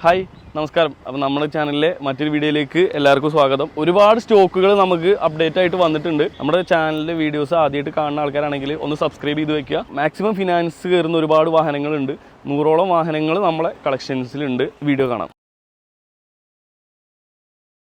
Hi നമസ്കാരം. അപ്പോൾ നമ്മുടെ ചാനലിലെ മറ്റൊരു വീഡിയോയിലേക്ക് എല്ലാവർക്കും സ്വാഗതം. ഒരുപാട് സ്റ്റോക്കുകൾ നമുക്ക് അപ്ഡേറ്റ് ആയിട്ട് വന്നിട്ടുണ്ട്. നമ്മുടെ ചാനലിലെ വീഡിയോസ് ആദ്യമായിട്ട് കാണുന്ന ആൾക്കാരാണെങ്കിൽ ഒന്ന് സബ്സ്ക്രൈബ് ചെയ്ത് വെക്കുക. മാക്സിമം ഫിനാൻസ് കയറുന്ന ഒരുപാട് വാഹനങ്ങളുണ്ട്. നൂറോളം വാഹനങ്ങൾ നമ്മളെ കളക്ഷൻസിലുണ്ട് വീഡിയോ കാണാം.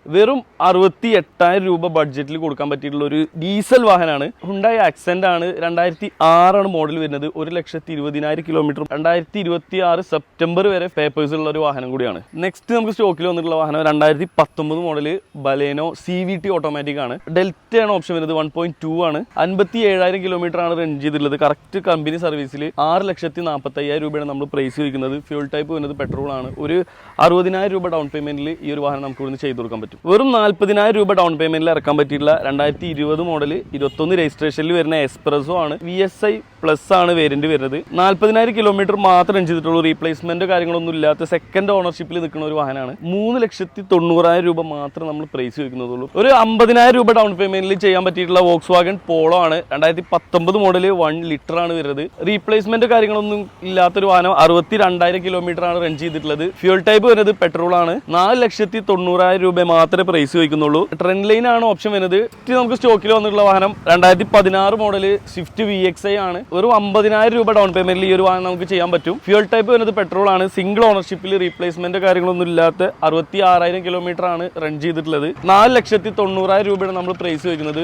വെറും അറുപത്തി എട്ടായിരം രൂപ ബഡ്ജറ്റിൽ കൊടുക്കാൻ പറ്റിയിട്ടുള്ള ഒരു ഡീസൽ വാഹനമാണ്. ഹുണ്ടായി ആക്സെന്റ് ആണ്. രണ്ടായിരത്തി ആറാണ് മോഡൽ വരുന്നത്. ഒരു ലക്ഷത്തി ഇരുപതിനായിരം കിലോമീറ്റർ രണ്ടായിരത്തി ഇരുപത്തി ആറ് സെപ്റ്റംബർ വരെ പേപ്പേഴ്സ് ഉള്ള ഒരു വാഹനം കൂടിയാണ്. നെക്സ്റ്റ് നമുക്ക് സ്റ്റോക്കിൽ വന്നിട്ടുള്ള വാഹനം രണ്ടായിരത്തി പത്തൊമ്പത് model Baleno C V T automatic ആണ്. ഡെൽറ്റ ആണ് ഓപ്ഷൻ വരുന്നത്. വൺ പോയിന്റ് ടു ആണ്. അൻപത്തി ഏഴായിരം കിലോമീറ്റർ ആണ് റൺ ചെയ്തിട്ടുള്ളത്. കറക്റ്റ് കമ്പനി സർവീസിൽ ആറ് ലക്ഷത്തി നാൽപ്പത്തി അയ്യായിരം രൂപയാണ് നമ്മൾ പ്രൈസ് ചോദിക്കുന്നത്. ഫ്യൂൾ ടൈപ്പ് വരുന്നത് പെട്രോൾ ആണ്. ഒരു അറുപതിനായിരം രൂപ ഡൗൺ പേയ്മെന്റിൽ ഈ ഒരു വാഹനം നമുക്ക് ഇവിടുന്ന് ചെയ്തു കൊടുക്കാൻ പറ്റും. വെറും നാൽപ്പതിനായിരം രൂപ ഡൗൺ പേയ്മെന്റിൽ ഇറക്കാൻ പറ്റിയിട്ടുള്ള രണ്ടായിരത്തി ഇരുപത് മോഡൽ ഇരുപത്തൊന്ന് രജിസ്ട്രേഷനിൽ വരുന്ന എക്സ്പ്രസോ ആണ്. വി എസ് ഐ പ്ലസ് ആണ് വേരിയന്റ് വരുന്നത്. നാൽപ്പതിനായിരം കിലോമീറ്റർ മാത്രം ചെയ്തിട്ടുള്ളൂ. റീപ്ലേസ്മെന്റ് കാര്യങ്ങളൊന്നും ഇല്ലാത്ത സെക്കൻഡ് ഓണർഷിപ്പിൽ നിൽക്കുന്ന ഒരു വാഹനമാണ്. മൂന്ന് ലക്ഷത്തി തൊണ്ണൂറായിരം രൂപ മാത്രം നമ്മൾ പ്രൈസ് ചോദിക്കുന്നതുള്ളൂ ഒരു അമ്പതിനായിരം രൂപ ഡൗൺ പേയ്മെന്റിൽ ചെയ്യാൻ പറ്റിയിട്ടുള്ള വോക്സ് വാഗൺ പോളോ ആണ്. രണ്ടായിരത്തി പത്തൊമ്പത് മോഡൽ വൺ ലിറ്റർ ആണ് വരുന്നത്. റീപ്ലേസ്മെന്റ് കാര്യങ്ങളൊന്നും ഇല്ലാത്തൊരു വാഹനം അറുപത്തി രണ്ടായിരം കിലോമീറ്റർ ആണ് റൺ ചെയ്തിട്ടുള്ളത്. ഫ്യൂൽ ടൈപ്പ് വരുന്നത് പെട്രോൾ ആണ്. നാല് ലക്ഷത്തി തൊണ്ണൂറായിരം രൂപ മാത്രമേ പ്രൈസ് ചോദിക്കുന്നുള്ളൂ. ട്രെൻഡ് ലൈൻ ആണ് ഓപ്ഷൻ വരുന്നത്. നമുക്ക് സ്റ്റോക്കിൽ വന്നിട്ടുള്ള വാഹനം. രണ്ടായിരത്തി പതിനാറ് model Swift V X I ആണ്. ഒരു അമ്പതിനായിരം രൂപ ഡൗൺ പേയ്മെന്റിൽ ഈ ഒരു വാഹനം നമുക്ക് ചെയ്യാൻ പറ്റും. ഫ്യൂൽ ടൈപ്പ് വരുന്നത് പെട്രോൾ ആണ്. സിംഗിൾ ഓണർഷിപ്പിൽ റീപ്ലേസ്മെന്റ് കാര്യങ്ങളൊന്നും ഇല്ലാത്ത അറുപത്തി ആറായിരം കിലോമീറ്റർ ആണ് റൺ ചെയ്തിട്ടുള്ളത്. നാല് ലക്ഷത്തി തൊണ്ണൂറായിരം രൂപയാണ് നമ്മൾ പ്രൈസ് ചോദിക്കുന്നത്.